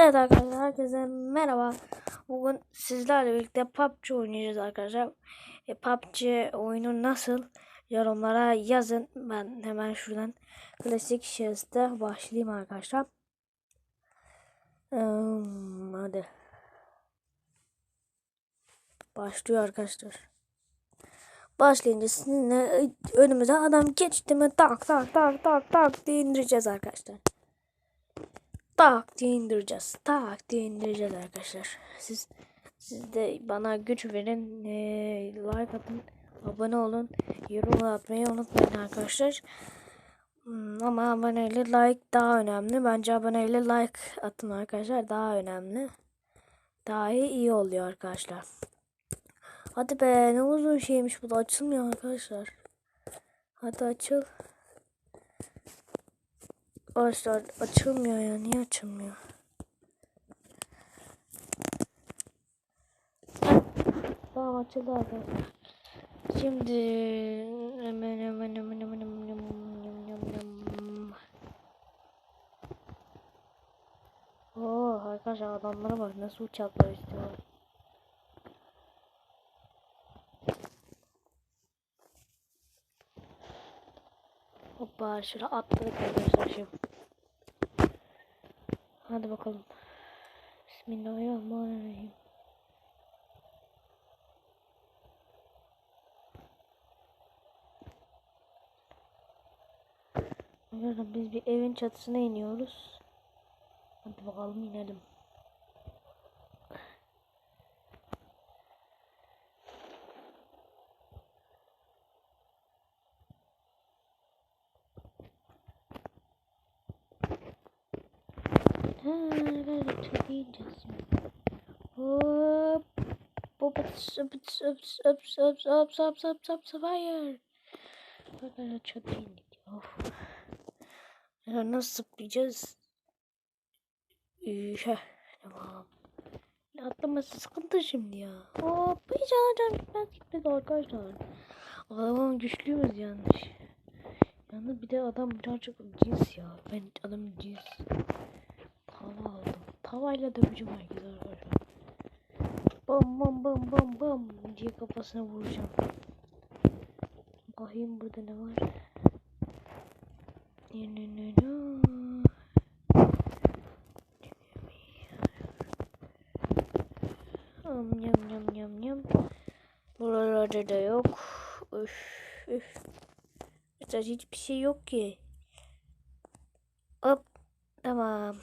Evet arkadaşlar herkese merhaba. Bugün sizlerle birlikte PUBG oynayacağız arkadaşlar. E, PUBG oyunu nasıl? Yorumlara yazın. Ben hemen şuradan klasik şahısta başlayayım arkadaşlar. Hmm, hadi. Başlıyor arkadaşlar. Başlayınca sizinle önümüze adam geçti mi tak tak tak tak tak diye indireceğiz arkadaşlar tak diye indireceğiz. Tak diye indireceğiz arkadaşlar. Siz siz de bana güç verin. Ee, like atın. Abone olun. Yorum atmayı unutmayın arkadaşlar. Hmm, ama aboneyle like daha önemli. Bence aboneyle like atın arkadaşlar. Daha önemli. Daha iyi oluyor arkadaşlar. Hadi be ne uzun şeymiş bu da açılmıyor arkadaşlar. Hadi açıl. Arkadaşlar açılmıyor ya. Niye açılmıyor? Tamam açıldı arkadaşlar. Şimdi hemen hemen hemen hemen hemen hemen Oo arkadaşlar adamlara bak nasıl uçaklar istiyorlar. Hoppa şöyle atladık arkadaşlar şimdi. Hadi bakalım. Bismillahirrahmanirrahim. Biz bir evin çatısına iniyoruz. Hadi bakalım inelim. Ha, böyle çok ineceğiz. Hop. Hop. Ups, ups, ups, ups, ups, ups, ups, ups, ups, hayır. Böyle çok indik. Of. Ya nasıl zıplayacağız? Üh, tamam. Atlaması sıkıntı şimdi ya. Hop. Hiç alacağım gitmez gitmez arkadaşlar. Adamın güçlüyüz yanlış. Yalnız bir de adam birazcık cins ya. Ben adam cins. Tava aldım. Tavayla döveceğim herkes arkadaşlar. Bam bam bam bam bam diye kafasına vuracağım. Bakayım burada ne var. Ne ne ne ne. Yam yam yam yam yam. Buralarda da yok. Üf üf. Mesela hiçbir şey yok ki. Hop. Tamam.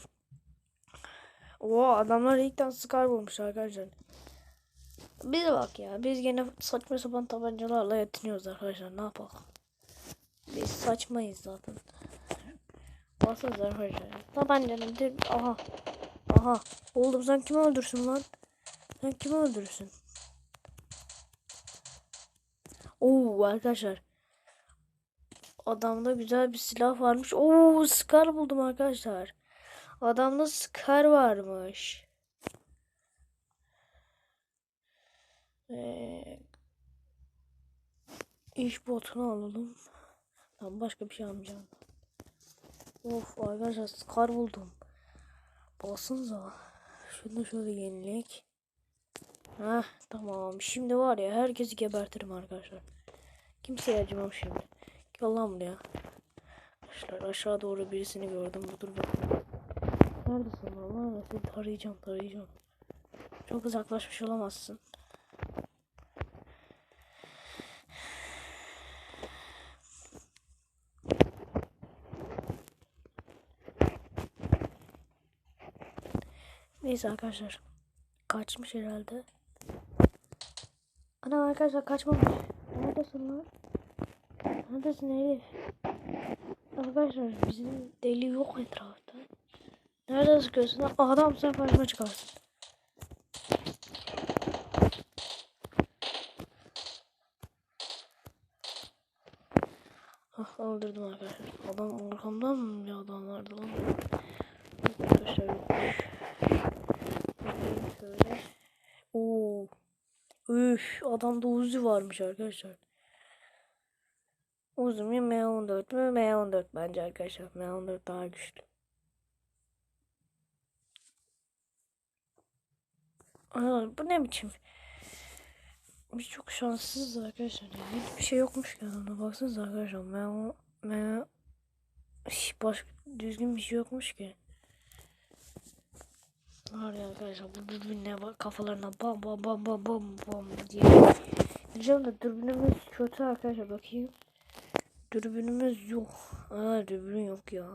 Oo adamlar ilkten Scar bulmuş arkadaşlar. Biz bak ya biz gene saçma sapan tabancalarla yatınıyoruz arkadaşlar ne yapalım. Biz saçmayız zaten. Basınız arkadaşlar. Tabancanın bir aha. Aha. Oğlum sen kimi öldürsün lan? Sen kimi öldürürsün? Oo arkadaşlar. Adamda güzel bir silah varmış. Oo Scar buldum arkadaşlar. Adamda Scar varmış. Ee, iş botunu alalım. Ben başka bir şey almayacağım. Of arkadaşlar Scar buldum. Basınıza. Şunu şöyle yenilek. Heh tamam. Şimdi var ya herkesi gebertirim arkadaşlar. Kimseye acımam şimdi. Gel lan buraya. Arkadaşlar aşağı doğru birisini gördüm. Dur bakayım. Neredesin lan? Neredesin? Tarayacağım tarayacağım. Çok uzaklaşmış olamazsın. Neyse arkadaşlar. Kaçmış herhalde. Ana arkadaşlar kaçmamış. Neredesin lan? Neredesin Elif? Arkadaşlar bizim deli yok etrafta. Nerede sıkıyorsun? lan? Adam sen karşıma çıkarsın. Ah öldürdüm arkadaşlar. Adam arkamdan mı bir adam vardı lan? Arkadaşlar bakayım şöyle. Oo. Üf, adamda Uzi varmış arkadaşlar. Uzi mi M14 mü? M14 bence arkadaşlar. M14 daha güçlü. Aa, bu ne biçim? Biz çok şanssızız arkadaşlar. Hiçbir şey yokmuş ki adamda. Baksanıza arkadaşlar. Ben o... Ben... Hiç baş, düzgün bir şey yokmuş ki. Var ya arkadaşlar bu dürbünle kafalarına bam bam bam bam bam bam diye. Diyeceğim de dürbünümüz kötü arkadaşlar bakayım. Dürbünümüz yok. Aa dürbün yok ya.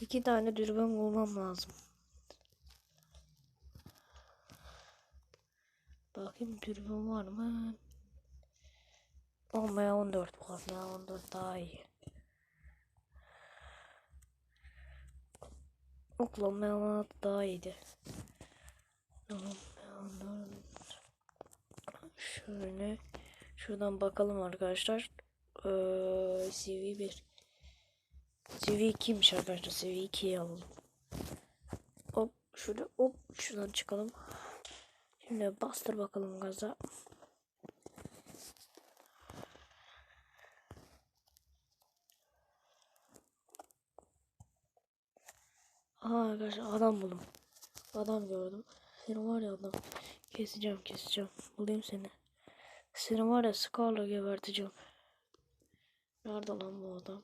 İki tane dürbün bulmam lazım. Bakayım dürbün var mı? Olmaya 14 var. Ya 14 daha iyi. Oklahoma daha iyiydi. Şöyle. Şuradan bakalım arkadaşlar. Ee, CV 1. CV 2'ymiş arkadaşlar. CV 2'yi alalım. Hop. Şöyle hop. Şuradan çıkalım. Şimdi bastır bakalım gaza. Aha arkadaşlar adam buldum. Adam gördüm. Seni var ya adam. Keseceğim keseceğim. Bulayım seni. Seni var ya Scar'la geberteceğim. Nerede lan bu adam?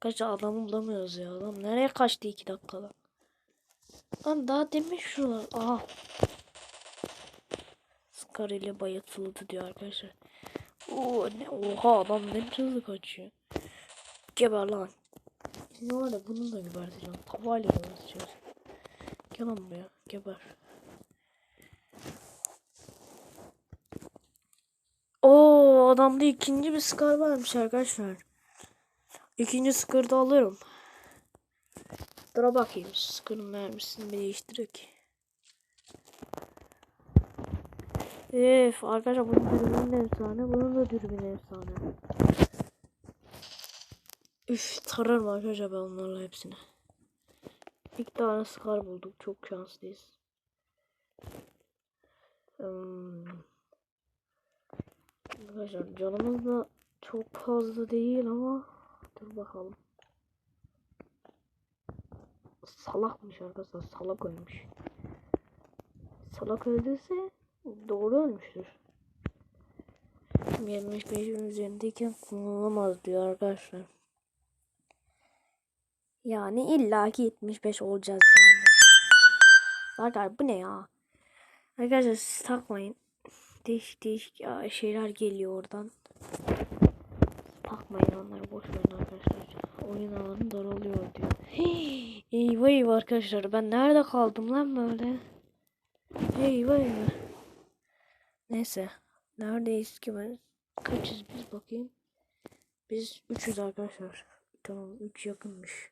Kaç adamı bulamıyoruz ya. Adam nereye kaçtı iki dakikada? Lan daha demin şuralar. Aha. Scar ile bayatıldı diyor arkadaşlar. Oo, ne, oha adam ne hızlı kaçıyor. Geber lan. Şimdi var ya bunu da geberteceğim. Tavayla geberteceğiz. Gel lan buraya. Geber. Oo adamda ikinci bir skar varmış arkadaşlar. İkinci skarı da alırım. Dur bakayım. Skarın mermisini bir değiştirek. Ef arkadaşlar bunun dürbünün efsane. Bunun da dürbünü efsane. Üf tararım arkadaşlar ben onlarla hepsini. İlk tane skar bulduk. Çok şanslıyız. Hmm. Arkadaşlar canımız da çok fazla değil ama dur bakalım. Salakmış arkadaşlar. Salak ölmüş. Salak öldüyse doğru ölmüştür. 25'in üzerindeyken kullanılamaz diyor arkadaşlar. Yani illaki 75 olacağız yani. Arkadaşlar bu ne ya? Arkadaşlar siz takmayın. Değişik değişik şeyler geliyor oradan. Takmayın onları boş verin arkadaşlar. Oyun alanı daralıyor diyor. Hey, eyvah eyvah arkadaşlar ben nerede kaldım lan böyle? Eyvah eyvah. Neyse. Neredeyiz ki ben? Kaçız biz bakayım. Biz 300 arkadaşlar. Tamam 3 yakınmış.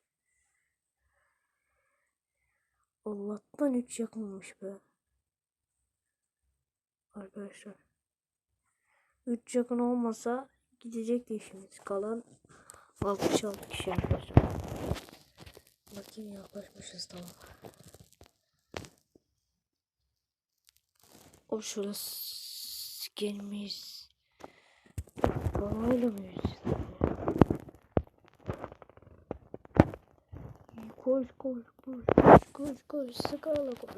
Allah'tan 3 yakınmış be. Arkadaşlar. 3 yakın olmasa gidecekti işimiz. Kalan 66 kişi arkadaşlar. Bakayım yaklaşmışız tamam. O şurası gelmiş. Parayla mıyız? Koş koş koş koş koş koş sıkala koş.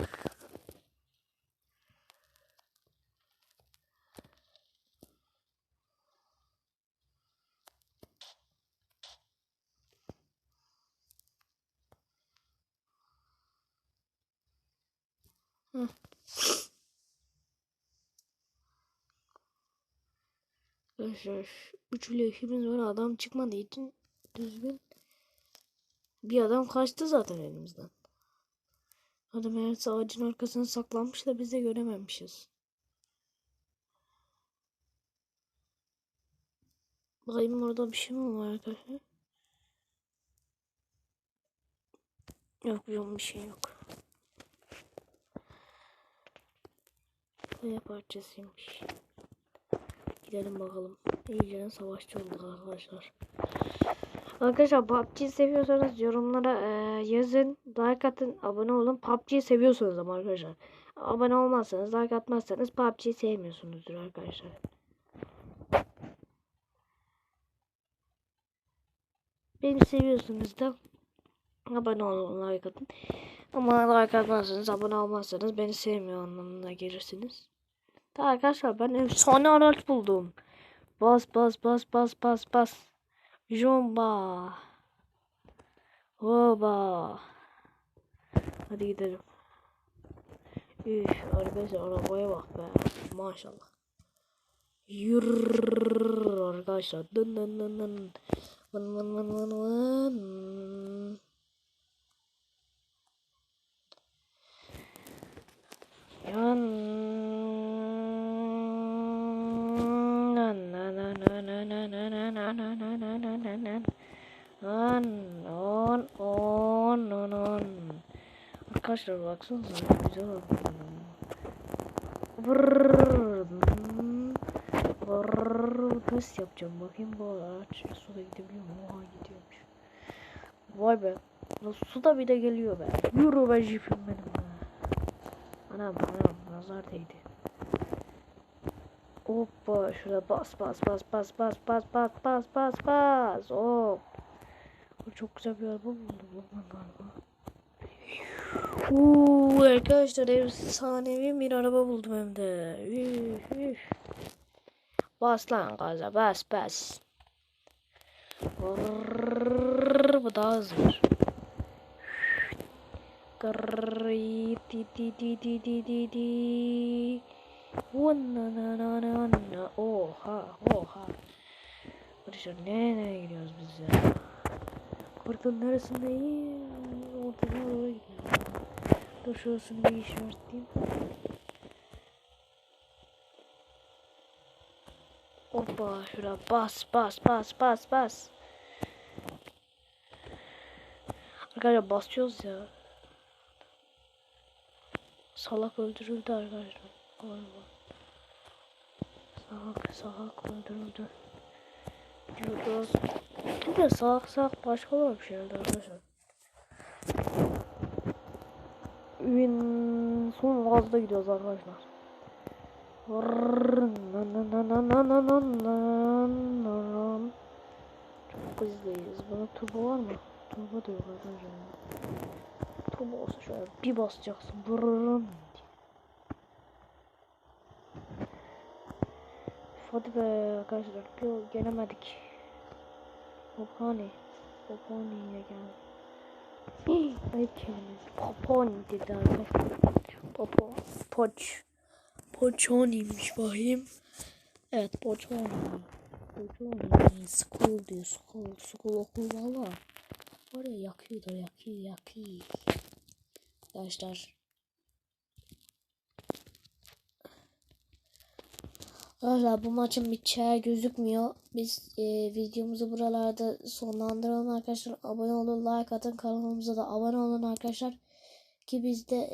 Hı. Arkadaşlar üçlü işimiz var adam çıkmadığı için düzgün bir adam kaçtı zaten elimizden. Adam meğerse ağacın arkasına saklanmış da biz de görememişiz. Bakayım orada bir şey mi var arkadaşlar? Yok yok bir şey yok. Kaya parçasıymış. Gidelim bakalım. İyice savaşçı olduk arkadaşlar. Arkadaşlar PUBG'yi seviyorsanız yorumlara e, yazın. Like atın. Abone olun. PUBG'yi seviyorsanız ama arkadaşlar. Abone olmazsanız like atmazsanız PUBG'yi sevmiyorsunuzdur arkadaşlar. Beni seviyorsunuz da Abone olun, like atın. Ama like atmazsanız, abone olmazsanız beni sevmiyor anlamına gelirsiniz. Da arkadaşlar ben efsane araç buldum. Bas bas bas bas bas bas. Jumba. Hoba. Hadi gidelim. Üf arkadaşlar arabaya bak be. Maşallah. Yürrrr arkadaşlar. Dın dın dın dın. Vın vın vın vın vın. Yan. On, on, on, on, on. Arkadaşlar baksanıza güzel oldu. Test yapacağım bakayım bu araç suda gidebiliyor mu? Oha gidiyormuş. Vay be. Nasıl suda bir de geliyor be. Yürü be jipim benim be. Anam anam nazar değdi. Hoppa şurada bas bas bas bas bas bas bas bas bas bas. Hop. Çok güzel bir araba buldum lan galiba. Uuu arkadaşlar efsanevi bir araba buldum hem de. Üf, üf. Bas lan gaza bas bas. Vırrrr, Bu daha hızlı. Di di di di di di di. Vınna na na na na. Oha oha. Arkadaşlar nereye gidiyoruz biz ya? Parkın neresindeyim? Ortada doğru gidiyorum. Dur şurasını bir işaretleyeyim. Hoppa şuraya bas bas bas bas bas. Arkadaşlar basıyoruz ya. Salak öldürüldü arkadaşlar. Galiba. Salak salak öldürüldü. Gidiyoruz. Bir de salak salak başka var bir şeyler arkadaşlar. Win son gazda gidiyoruz arkadaşlar. Çok hızlıyız. Buna turbo var mı? Turbo da yok arkadaşlar. Turbo olsa şöyle bir basacaksın. Vırrrrın Popani. Popani'ye geldik. Ayıp kelimesi. Poponi dedi arkadaşlar. Popo. Poç. Poçoni'ymiş bakayım. Evet Poçoni. Poçoni. School diyor. School. School okul valla. Var ya yakıyor da yakıyor yakıyor. Arkadaşlar. Arkadaşlar bu maçın biteceği gözükmüyor. Biz e, videomuzu buralarda sonlandıralım arkadaşlar. Abone olun, like atın. Kanalımıza da abone olun arkadaşlar. Ki biz de